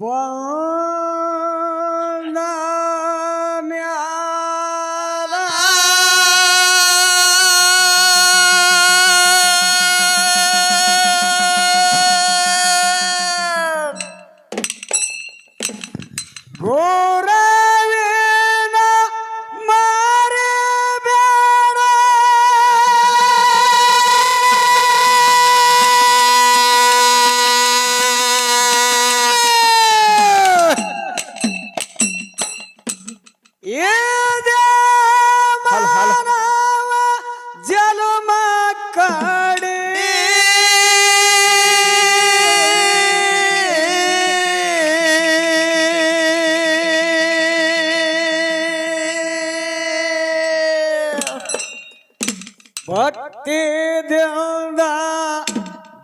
Boa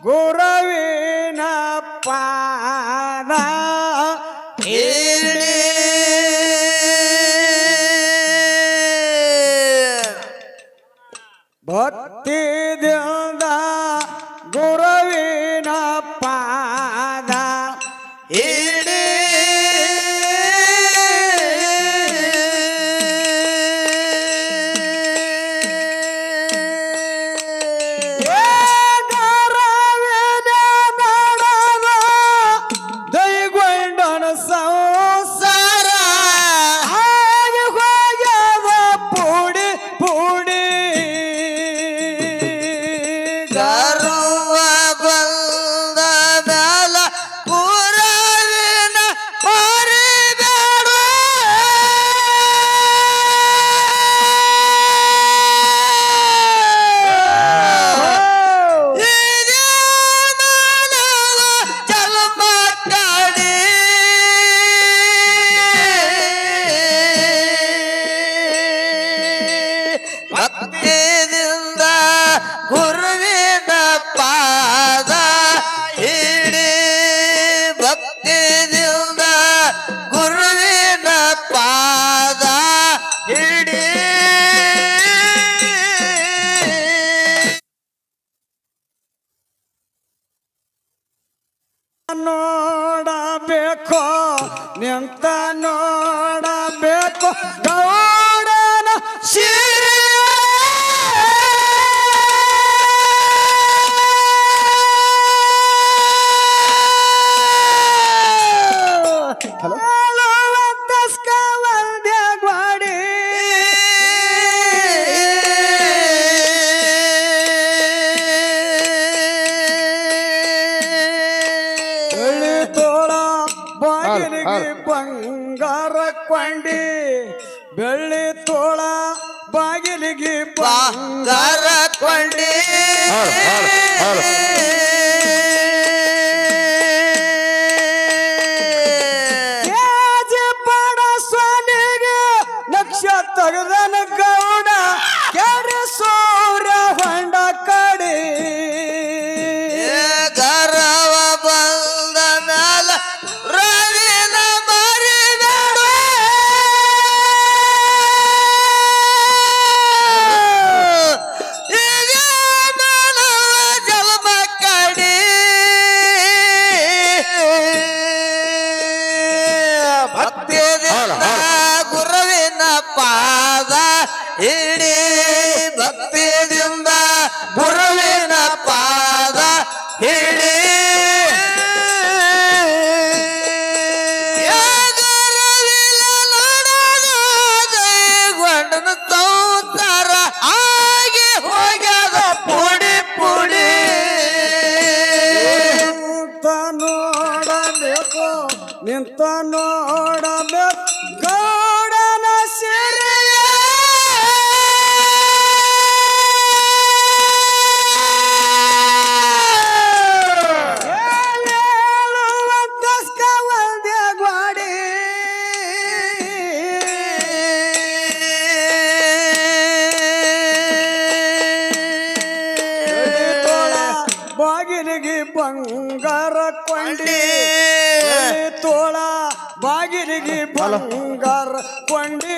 Gorra ನೋಡಬೇಕು ನಿಂತ Yeah. ನಿಂತ ನೋಡಬೇಕು. ಬಾಗಿಲಿಗೆ ಬಂಗಾರ ಕೊಂಡಿ. ತೋಳ ಬಾಗಿಲಿಗೆ ಬಂಗಾರ ಕೊಂಡಿ.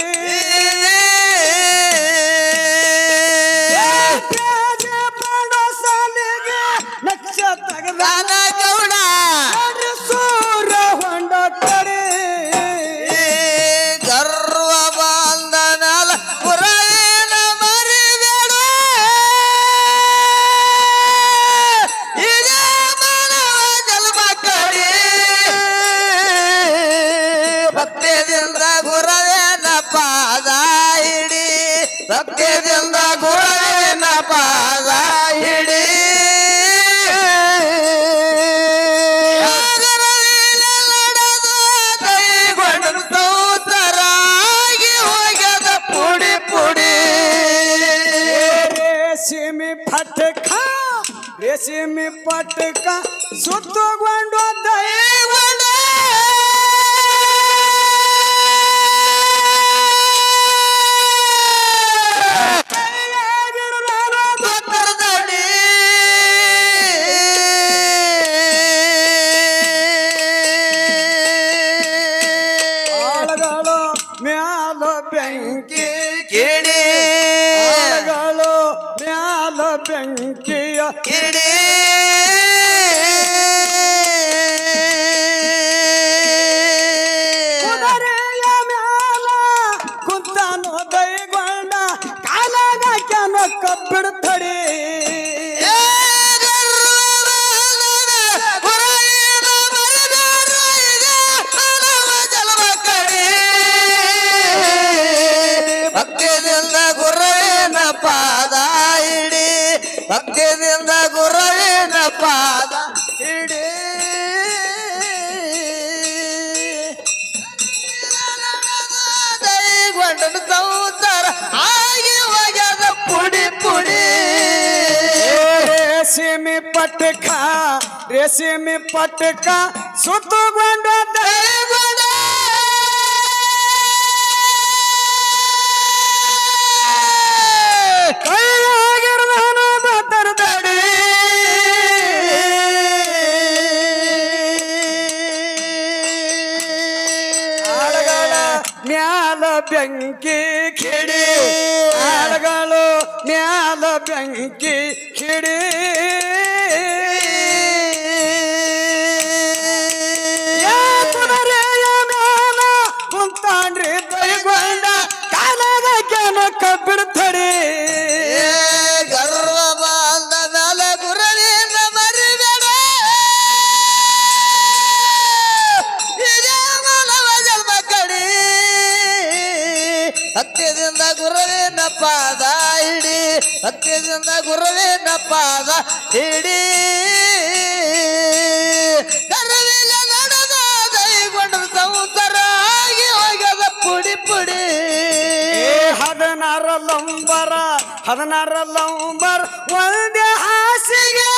ಲಕ್ಷ ತಗದಾನ ಪಟ್ಟಕ ಸುತ್ತುಕೊಂಡು ದೈವನ. ಬೆಂಕಿ. ಕೇಳಿ. ಮ್ಯಾಲ ಬೆಂಕಿ. ಕಿಡಿ ರೇಸಿಮಿ ಪಟ್ಟಕ ರೇಸಿಮಿ ಪಟ್ಟಕ ಹತ್ತಿದಿಂದ ಗುರುವಿನ ಪಾದ ಹಿಡಿ ಕರವಿಲ್ಲ ನಡೆದ ದೈಗೊಂಡ ಸಂಸಾರ ಹೋಗದ ಪುಡಿ ಪುಡಿ. ಹದಿನಾರ ಲಂಬರ, ಹದಿನಾರ ಲಂಬರ್, ಒಂದೇ ಹಾಸಿಗೆ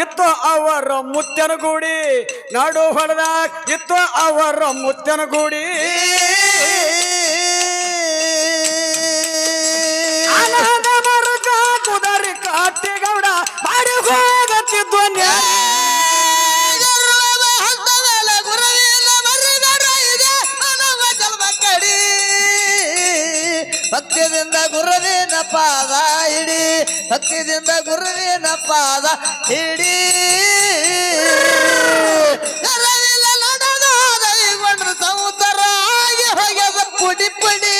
ಇತ್ತು ಅವರ ಮುತ್ತನ ಗೂಡಿ ನಾಡು ಹೊಲದ ಇತ್ತು ಅವರ ಮುತ್ತನ ಗೂಡಿ ಕುದರಿ ಕಾಟಿಗೌಡ ಮಾಡಿ ಹೋಗತ್ತಿದ್ದು ಭಕ್ತಿಯಿಂದ ಗುರುವಿನ ಪಾದ ಹಿಡಿ, ಸತ್ಯದಿಂದ ಗುರುವಿನ ಪಾದ ಹಿಡಿ. ಆಗಿ ಹೋಗ್ಯದ ಪುಡಿ ಪುಡಿ.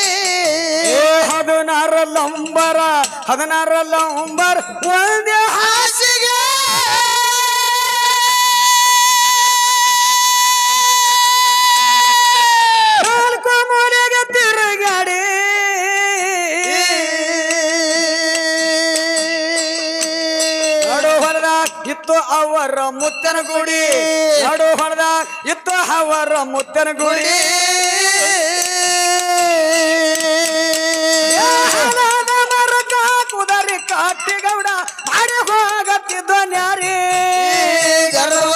ಹದಿನಾರ ಲಂಬರ, ಹದಿನಾರ ಲಂಬರ್, ಒಂದೇ ಹಾಸಿಗೆ ಇತ್ತು ಅವರ ಮುತ್ತನ ಗುಡಿ. ನಡು ಹೊಡೆದ ಇತ್ತು ಅವರ ಮುತ್ತನ ಗುಡಿ. ಮರಕ, ಕುದರಿ ಕಾಟಿಗೌಡ ಮಾಡಿ ಹೋಗತ್ತಿದ್ದು ನ್ಯಾರಿ. ಗರ್ವ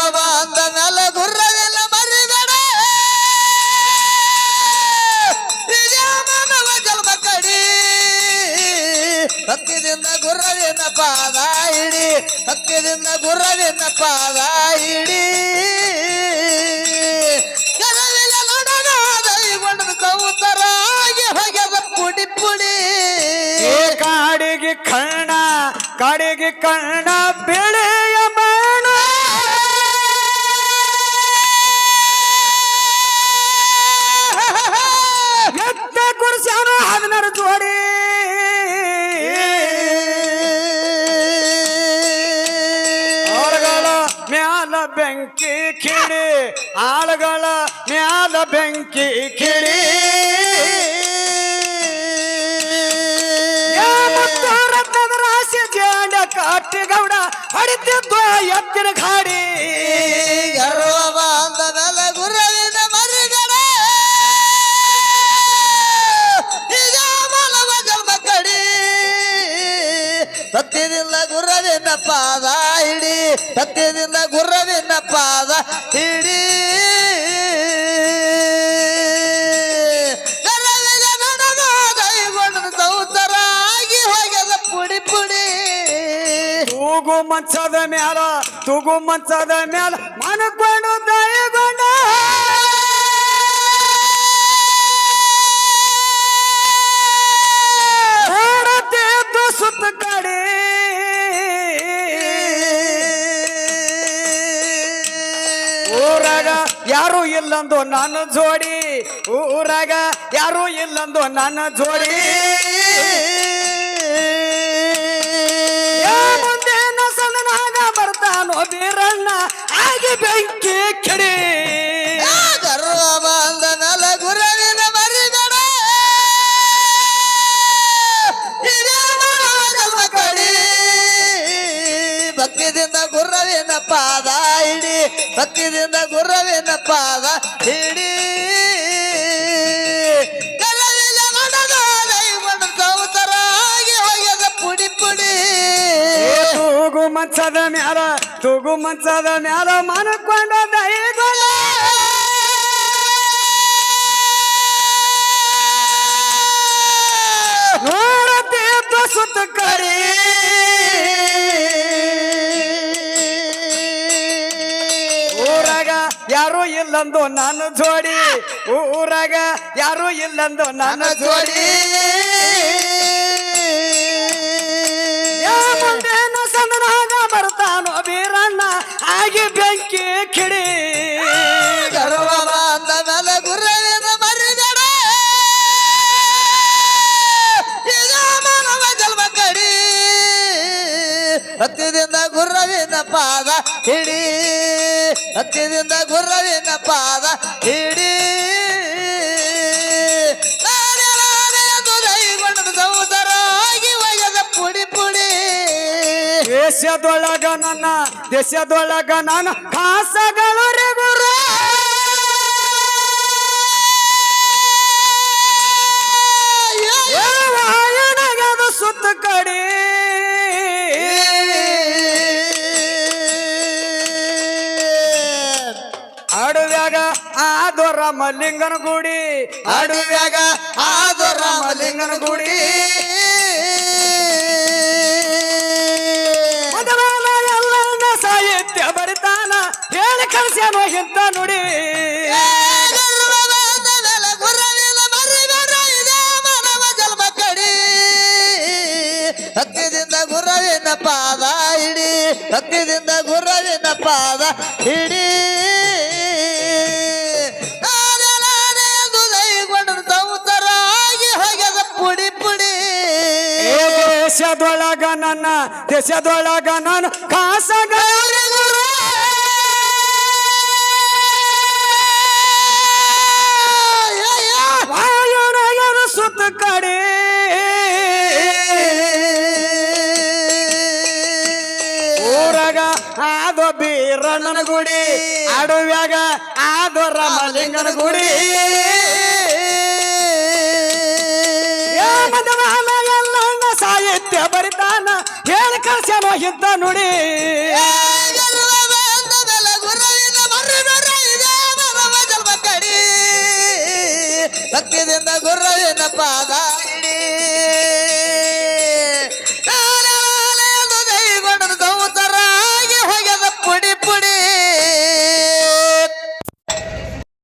ಗುರ್ರವಿನ ಪಾದ ಇಡಿ ಭಕ್ತಿದಿಂದ ಗುರ್ರವಿನ ಪಾದ ಇಡಿ ಕರವಿಲ್ಲ ನೋಡೋಣ ದೈಗೊಂಡ ಕೌತರಾಗಿ ಪುಡಿ ಪುಡಿ. ಕಾಡಿಗೆ ಕಣ್ಣ ಕಾಡಿಗೆ ಕಣ್ಣ ಬೆಳೆಯ ಬಾಣ. ಎತ್ತ ಕುರ್ಸ್ಯಾನು ಹದಿನಾರು ಜೋಡಿ. ಬೆಂಕಿ ಕಿಡಿ ರತ್ನದ ರಾಶಿ ಜಾಂಡ ಕಾಟಿಗೌಡ ಹೊಡಿತಿದ್ದ ಎತ್ತಿನ ಗಾಡಿ. ಗರ್ವ ಅಂದ ಮೇಲೆ ಗುರುವಿನ ಮರಿಗಡ. ಈಗ ಮಾನವ ಜನ್ಮ ಕಡಿ ಸತ್ಯದಿಂದ ಗುರುವಿನ ಪಾದ ಹಿಡಿ. ಸತ್ಯದಿಂದ ಗುರುವಿನ ಪಾದ ಮಂಚದ ಮ್ಯಾಲ, ತೂಗು ಮಂಚದ ಮ್ಯಾಲ, ಮನಕೊಂಡು ದಯಗೊಂಡ. ಸುತ್ತ ಕಡೆ. ಊರಾಗ ಯಾರು ಇಲ್ಲಂದು ನನ್ನ ಜೋಡಿ. ಊರಾಗ ಯಾರು ಇಲ್ಲಂದು ನನ್ನ ಜೋಡಿ. ಬೆಂಕಿ ಕಿಡಿ ಬಂದನಲ ಗುರುವಿನ ಜನ್ಮ ಕಡಿ. ಭಕ್ತಿದಿಂದ ಗುರುವಿನ ಪಾದ ಹಿಡಿ ಭಕ್ತಿದಿಂದ ಗುರುವಿನ ಪಾದ ಹಿಡಿ. ಮಂಚದ ಮ್ಯಾಲ ತೂಗು ಮಂಚದ ಮ್ಯಾಲ ಮನಕೊಂಡ ದಯಗೊಂಡ ನೋಡುತ್ತಿದ್ದು ಸುತ್ತ ಕರಿ ಊರಾಗ ಯಾರು ಇಲ್ಲಂದು ನಾನು ಜೋಡಿ. ಊರಾಗ ಯಾರು ಇಲ್ಲಂದು ನಾನು ಜೋಡಿ. ಹತ್ತಿದಿಂದ ಗುರುವಿನ ಪಾದ ಹಿಡಿ. ದೇಶದೊಳಗ ನನ್ನ ದೇಶದೊಳಗ ನಾನು ಹಾಸಗಳು ರೇ ಗುರು ಮಲ್ಲಿಂಗನ ಗುಡಿ ಅಡುವ್ಯಾಗ ಆದ ರಾಮಲಿಂಗನ ಗುಡಿ ಮದವಾಲ ಎಲ್ಲನ ಸಾಹಿತ್ಯ ಬರಿತಾನ. ಹೇಳಿ ಕಳ್ಸ್ಯಾನೋ ಇಂತ ನುಡಿ. ಹತ್ತಿದಿಂದ ಗುರವಿನ ಪಾದ ಇಡಿ ಹತ್ತಿದಿಂದ ಗುರವಿನ ಪಾದ ಹಿಡಿ. ದೇಶದೊಳಗ ನನ್ನ ದೇಶದೊಳಗ ನಾನು ವಾಯುನಗರ ಸುತ್ತ ಆದೋ ಬೀರಣ್ಣನ ಗುಡಿ ಅಡವ್ಯಾಗ ಆದೋ ರಾಮಲಿಂಗನ ಗುಡಿ. ಸಾಹಿತ್ಯ ಬರಿತಾನ ಹೇಳಿ ಕಳ್ಸ್ಯಾನೋ ಇದ್ದ ನುಡಿ. ಭಕ್ತಿದಿಂದ ಗುರುವಿನ ಪಾದ